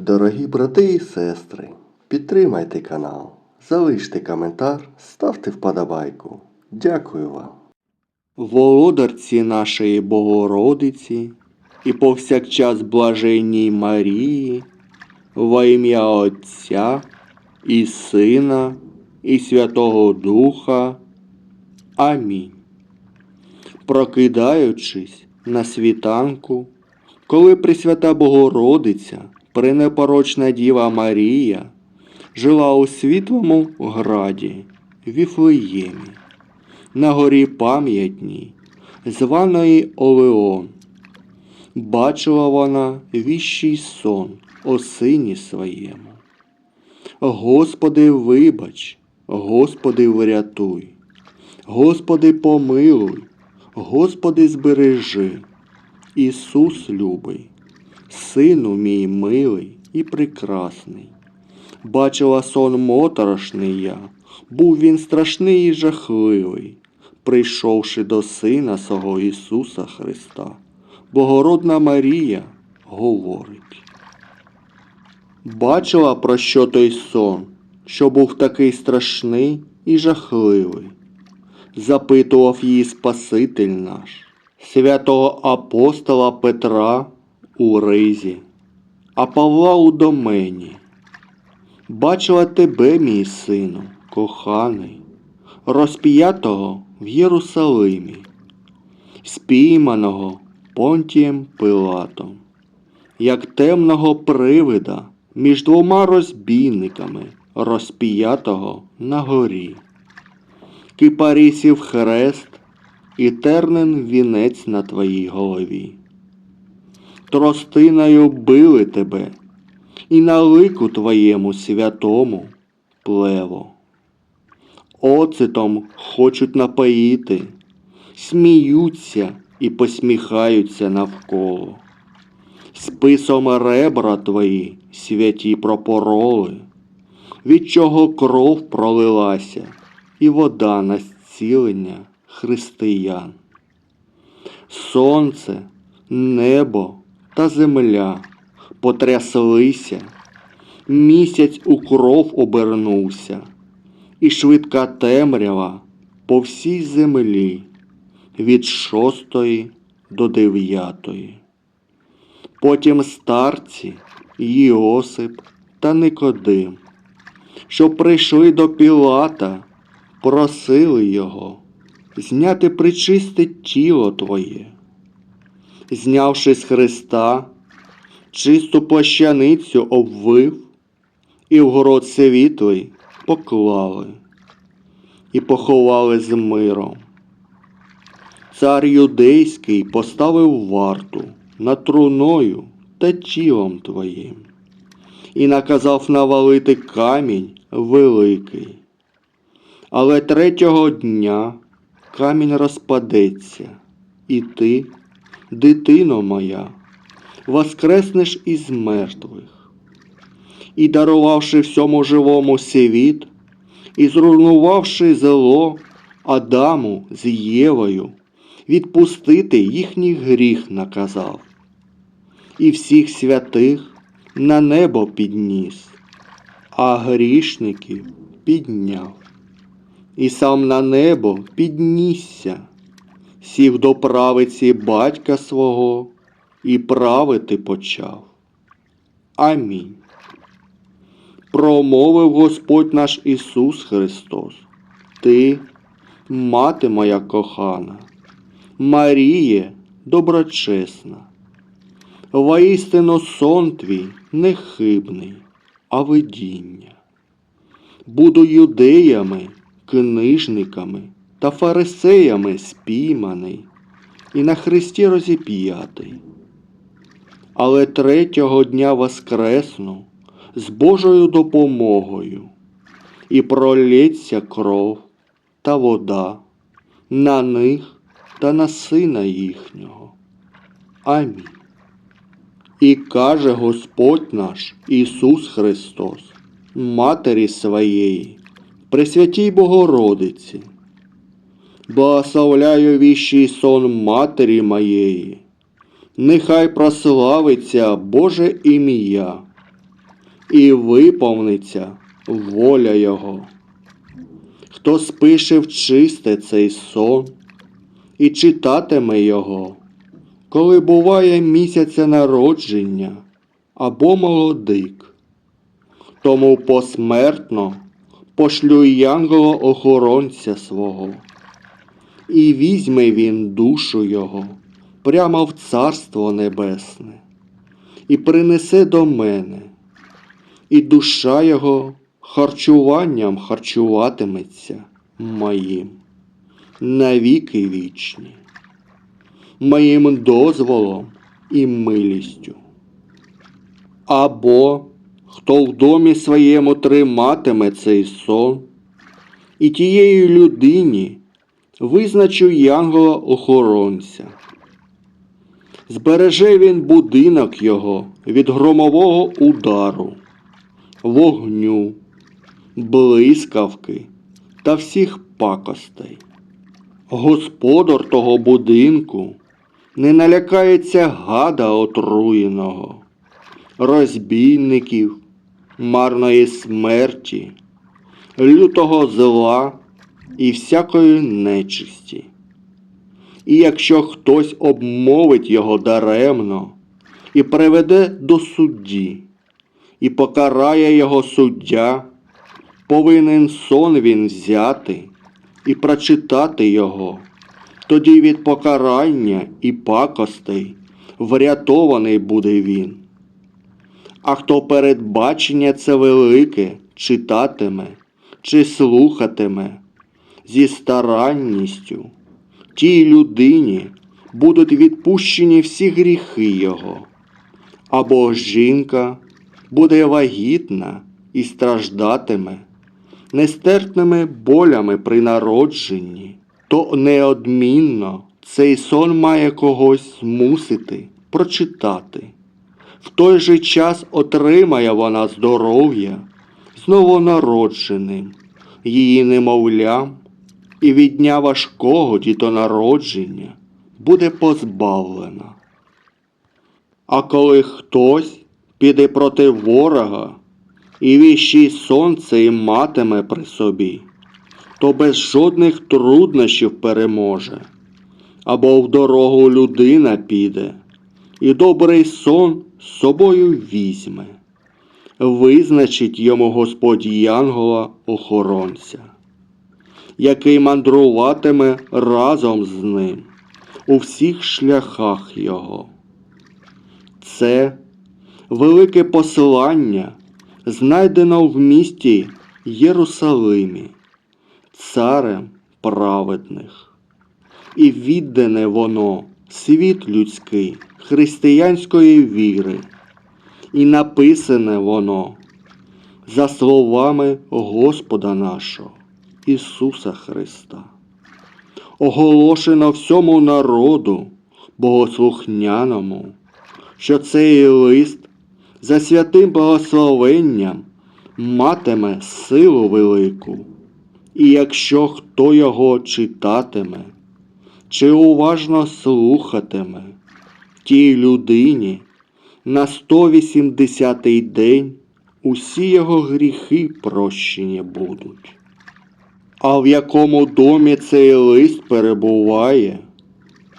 Дорогі брати і сестри, підтримайте канал, залиште коментар, ставте вподобайку. Дякую вам. володарці нашої Богородиці і повсякчас блаженній Марії, во ім'я Отця і Сина, і Святого Духа. Амінь. Прокидаючись на світанку, коли Пресвята Богородиця, пренепорочна Діва Марія, жила у світлому граді Віфлеємі на горі пам'ятній, званої Олеон. Бачила вона віщий сон о сині своєму. Господи, вибач, Господи, врятуй, Господи, помилуй, Господи, збережи, Ісус любий, Сину мій милий і прекрасний. Бачила сон моторошний я, був він страшний і жахливий, прийшовши до Сина свого Ісуса Христа. Богородна Марія говорить. Бачила, про що той сон, що був такий страшний і жахливий. Запитував її Спаситель наш, святого апостола Петра у ризі, а Павла у домені. Бачила тебе, мій сину, коханий, розп'ятого в Єрусалимі, спійманого Понтієм Пилатом, як темного привида між двома розбійниками, розп'ятого на горі. Кипарісів хрест і тернен вінець на твоїй голові. Тростиною били тебе, і на лику твоєму святому плево. Оцетом хочуть напоїти, сміються і посміхаються навколо. Списом ребра твої святі пропороли, від чого кров пролилася і вода на зцілення християн. Сонце, небо та земля потряслися, місяць у кров обернувся, і швидка темрява по всій землі від шостої до дев'ятої. Потім старці Йосип та Никодим, що прийшли до Пілата, просили його зняти причисте тіло Твоє. Знявши з Христа, чисту плащаницю обвив і в город світлий поклали і поховали з миром. Цар юдейський поставив варту над труною та тілом твоїм і наказав навалити камінь великий. Але третього дня камінь розпадеться, і ти, дитино моя, воскреснеш із мертвих. І дарувавши всьому живому світ, і зруйнувавши зло Адаму з Євою, відпустити їхній гріх наказав, і всіх святих на небо підніс, а грішників підняв, і сам на небо піднісся, сів до правиці батька свого і правити почав. Амінь. Промовив Господь наш Ісус Христос, Ти, мати моя кохана, Маріє доброчесна, воістину сон твій нехибний, а видіння. Буду юдеями, книжниками та фарисеями спійманий і на хресті розіп'ятий. Але третього дня воскресну з Божою допомогою і пролється кров та вода на них та на сина їхнього. Амінь. І каже Господь наш Ісус Христос, Матері своєї, Пресвятій Богородиці, благословляю віщий сон Матері моєї, нехай прославиться Боже ім'я і виповниться воля Його. Хто спише в чисте цей сон і читатиме його, коли буває місяця народження або молодик, тому посмертно пошлю янгола охоронця свого, і візьме він душу його прямо в царство небесне, і принесе до мене, і душа його харчуванням харчуватиметься моїм навіки вічні, моїм дозволом і милістю. Або хто в домі своєму триматиме цей сон, і тієї людині визначу янгола охоронця. Збереже він будинок його від громового удару, вогню, блискавки та всіх пакостей. Господар того будинку не налякається гада отруєного, розбійників, марної смерті, лютого зла і всякої нечисті. І якщо хтось обмовить його даремно і приведе до судді, і покарає його суддя, повинен сон він взяти і прочитати його, тоді від покарання і пакостей врятований буде він. А хто передбачення це велике читатиме чи слухатиме зі старанністю, тій людині будуть відпущені всі гріхи його, або жінка буде вагітна і страждатиме нестерпними болями при народженні, то неодмінно цей сон має когось змусити прочитати. В той же час отримає вона здоров'я з новонародженим, її немовлям, і від дня важкого дітонародження буде позбавлена. А коли хтось піде проти ворога і віщий сонце і матиме при собі, то без жодних труднощів переможе, або в дорогу людина піде, і добрий сон з собою візьме, визначить йому Господь Янгола охоронця, який мандруватиме разом з ним у всіх шляхах його. Це велике послання знайдено в місті Єрусалимі, царем праведних, і віддане воно світ людський християнської віри, і написане воно за словами Господа нашого Ісуса Христа. Оголошено всьому народу богослухняному, що цей лист за святим благословенням матиме силу велику, і якщо хто його читатиме, чи уважно слухатиме, тій людині на 180-й день усі його гріхи прощені будуть. А в якому домі цей лист перебуває,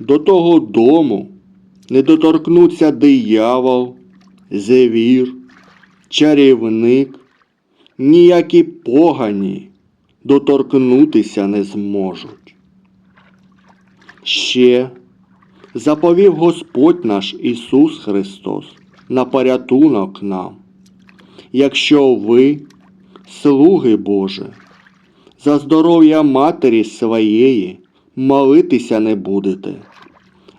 до того дому не доторкнуться диявол, зевір, чарівник, ніякі погані доторкнутися не зможуть. Ще заповів Господь наш Ісус Христос на порятунок нам, якщо ви, слуги Божі, за здоров'я матері своєї молитися не будете,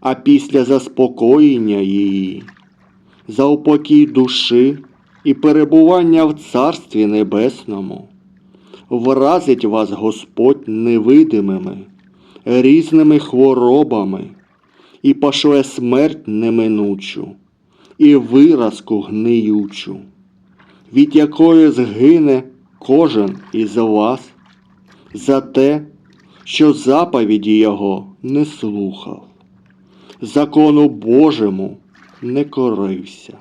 а після заспокоєння її, за упокій душі і перебування в Царстві Небесному, вразить вас Господь невидимими, різними хворобами і пошле смерть неминучу, і виразку гниючу, від якої згине кожен із вас за те, що заповіді Його не слухав, закону Божому не корився.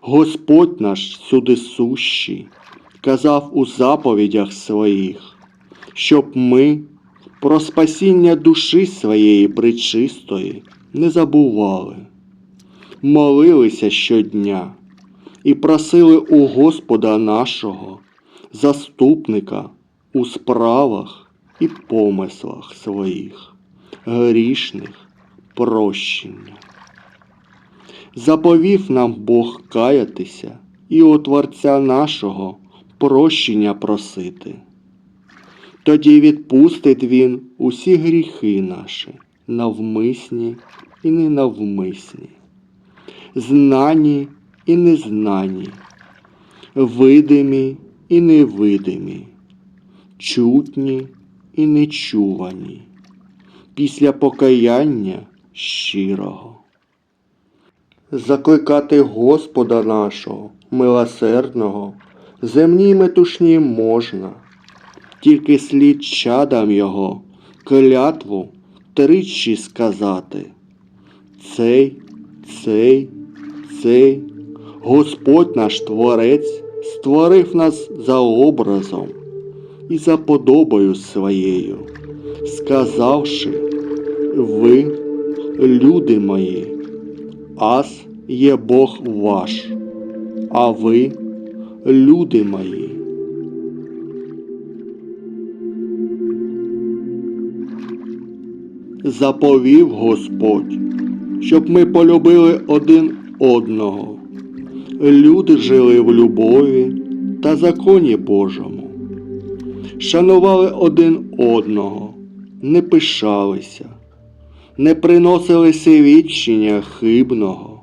Господь наш сюди сущий, казав у заповідях своїх, щоб ми про спасіння душі своєї причистої не забували, молилися щодня і просили у Господа нашого, заступника у справах і помислах своїх, грішних прощення. Заповів нам Бог каятися і у Творця нашого прощення просити. Тоді відпустить Він усі гріхи наші, навмисні і ненавмисні, знані і незнані, видимі і невидимі, чутні і нечувані, після покаяння щирого. Закликати Господа нашого, милосердного, земній метушні можна, тільки слід чадам Його клятву тричі сказати. Цей, цей, цей, Господь наш Творець створив нас за образом і за подобою своєю, сказавши, ви, люди мої, Аз є Бог ваш, а ви, люди мої. Заповів Господь, щоб ми полюбили один одного. Люди жили в любові та законі Божому, шанували один одного, не пишалися, не приносили свідчення хибного,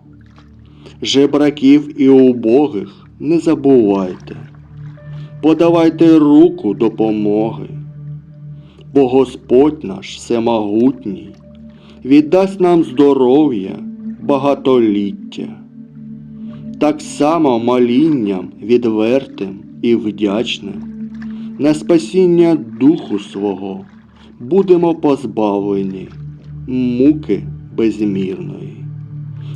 жебраків і убогих не забувайте, подавайте руку допомоги, бо Господь наш всемогутній віддасть нам здоров'я, багатоліття. Так само молінням відвертим і вдячним на спасіння духу свого будемо позбавлені муки безмірної,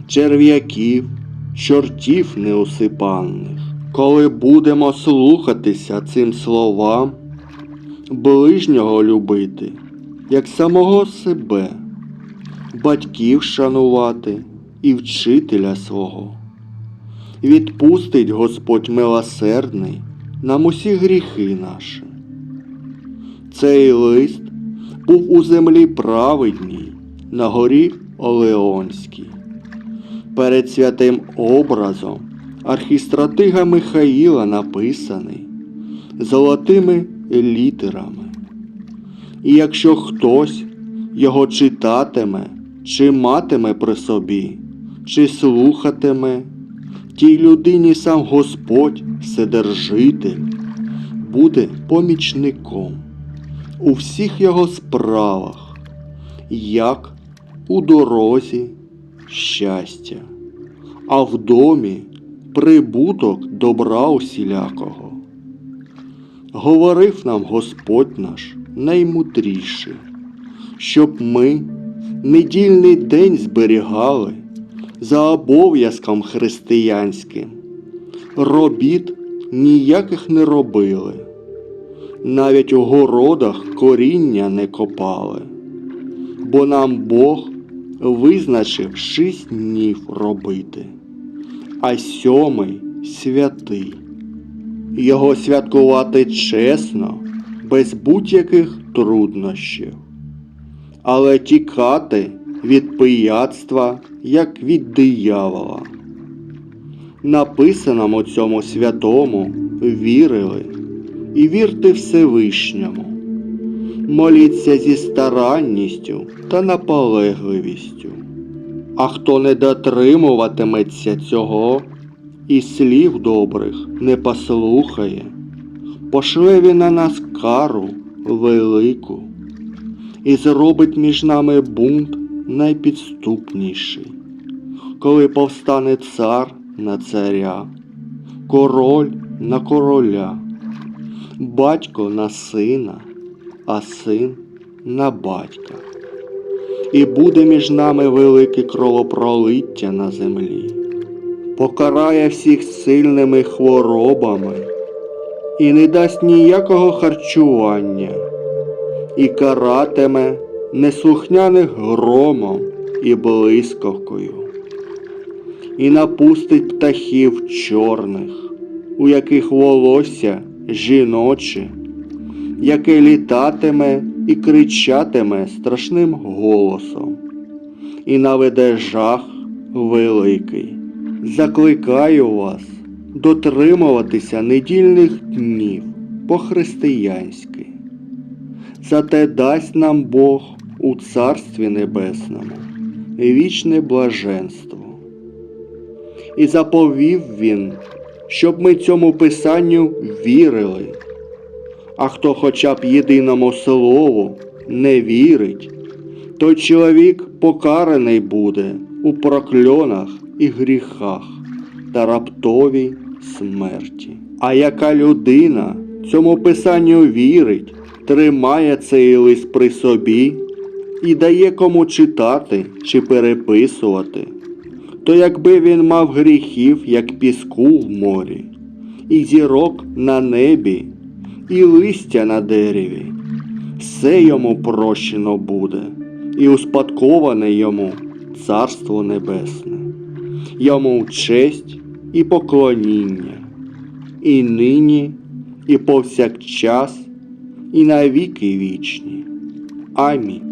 черв'яків, чортів неусипанних. Коли будемо слухатися цим словам, ближнього любити, як самого себе, батьків шанувати і вчителя свого. Відпустить Господь милосердний нам усі гріхи наші. Цей лист був у землі праведній, на горі Олеонській. Перед святим образом архістратига Михаїла написаний золотими літерами. І якщо хтось його читатиме, чи матиме при собі, чи слухатиме, тій людині сам Господь, Вседержитель, буде помічником у всіх його справах, як у дорозі щастя, а в домі прибуток добра усілякого. Говорив нам Господь наш наймудріший, щоб ми недільний день зберігали за обов'язком християнським, робіт ніяких не робили, навіть у городах коріння не копали, бо нам Бог визначив шість днів робити, а сьомий святий. Його святкувати чесно, без будь-яких труднощів, але тікати від пияцтва, як від диявола. Написаному цьому святому вірили і вірте Всевишньому. Моліться зі старанністю та наполегливістю. А хто не дотримуватиметься цього і слів добрих не послухає, пошле він на нас кару велику і зробить між нами бунт найпідступніший, коли повстане цар на царя, король на короля, батько на сина, а син на батька. І буде між нами велике кровопролиття на землі. покарає всіх сильними хворобами і не дасть ніякого харчування, і каратиме неслухняних громом і блискавкою, і напустить птахів чорних, у яких волосся жіноче, яке літатиме і кричатиме страшним голосом, і наведе жах великий. Закликаю вас дотримуватися недільних днів по-християнськи. Зате дасть нам Бог у Царстві Небесному вічне блаженство. І заповів він, щоб ми цьому писанню вірили. А хто хоча б єдиному слову не вірить, той чоловік покараний буде у прокльонах і гріхах та раптовій смерті. А яка людина цьому писанню вірить, тримає цей лист при собі і дає кому читати чи переписувати, то якби він мав гріхів, як піску в морі, і зірок на небі, і листя на дереві, все йому прощено буде, і успадковане йому Царство Небесне, йому честь і поклоніння, і нині, і повсякчас, і на віки вічні. Амінь.